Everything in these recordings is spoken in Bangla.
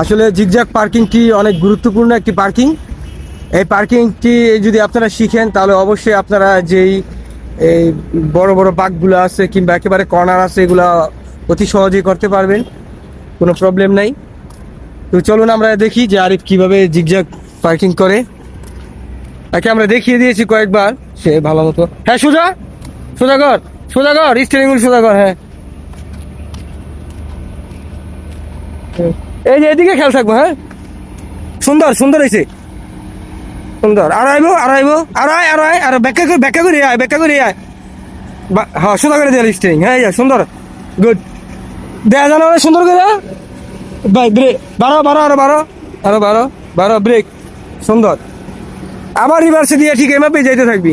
আসলে জিগজ্যাগ পার্কিংটি অনেক গুরুত্বপূর্ণ একটি পার্কিং? এই পার্কিংটি যদি আপনারা শিখেন, তাহলে অবশ্যই আপনারা যেই, এই বড় বড় বাঘগুলো আছে কিংবা একেবারে কর্নার আছে, এগুলো অতি সহজেই করতে পারবেন। কোনো প্রবলেম নাই। তো চলুন আমরা দেখি যে আরিফ কীভাবে জিগজ্যাগ পার্কিং করে। তাকে আমরা দেখিয়ে দিয়েছি কয়েকবার। সে ভালো মতো। হ্যাঁ সোজা? সোজা কর সোজা কর স্টিয়ারিং হুইল হ্যাঁ। এই যে এদিকে খেয়াল থাকব হ্যাঁ? সুন্দর সুন্দর হয়েছে সুন্দর। আর আইবো আর আইবো। আর আয় আর আয় আর ব্যাখ্যা করে ব্যাখ্যা করে আয় ব্যাখ্যা করে আয়। হ্যাঁ সোজা করে দেয় স্টিয়ারিং হ্যাঁ যা, সুন্দর। গুড দেয়া জানো সুন্দর করে? ব্রেক বারো বারো আরও বারো। আরও বারো বারো ব্রেক সুন্দর। আবার রিভার্সে দিয়ে ঠিক এমএপে যাইতে থাকবি।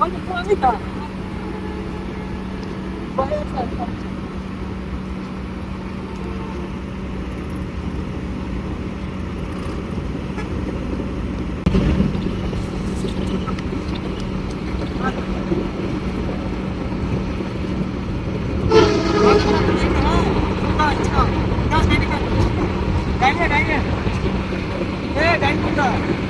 아니 그러니까 Yeah, thank you.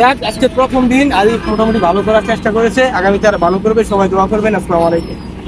দেখ, আজকে প্রথম দিন আরিফ মোটামুটি ভালো করার চেষ্টা করেছে। আগামীতে আর ভালো করবে, সবাই দোয়া করবেন। আসসালামু আলাইকুম।